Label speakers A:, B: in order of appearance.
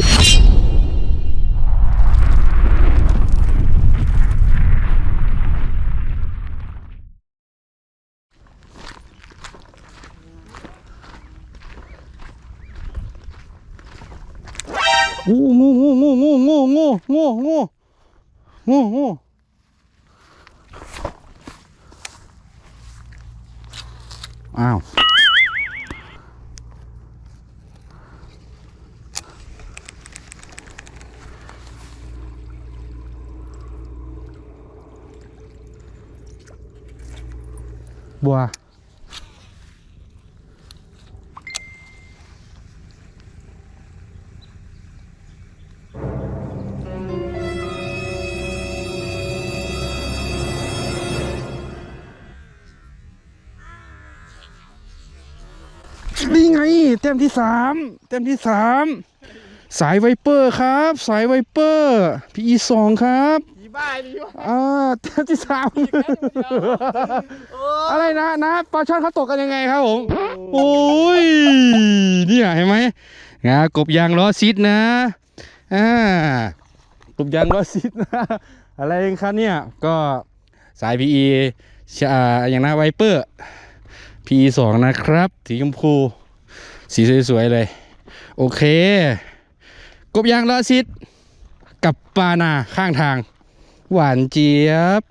A: งูงูงูงูงูงูงูงูงูงูงูอ้าว บัว นี่ไง เต็มที่สาม เต็มที่สาม สายไวเปอร์ครับ สายไวเปอร์พีอีสองครับ
B: ผีบ้าดีวะ
A: อ่าเต็มที่สามอะไรนะนะปลาช่อนเขาตกกันยังไงครับผมโอ้ยเนี่ยเห็นไหมงากบยางล้อซิดนะอ่ากบยางล้อซิดนะอะไรเองครับเนี่ยก็สาย PE ชอ่าอย่างนะไวเปอร์ PE สองนะครับ สีชมพูสีสวยๆเลย โอเค กบยางล้อซิดกับปลานาข้างทาง หวานเจี๊ยบ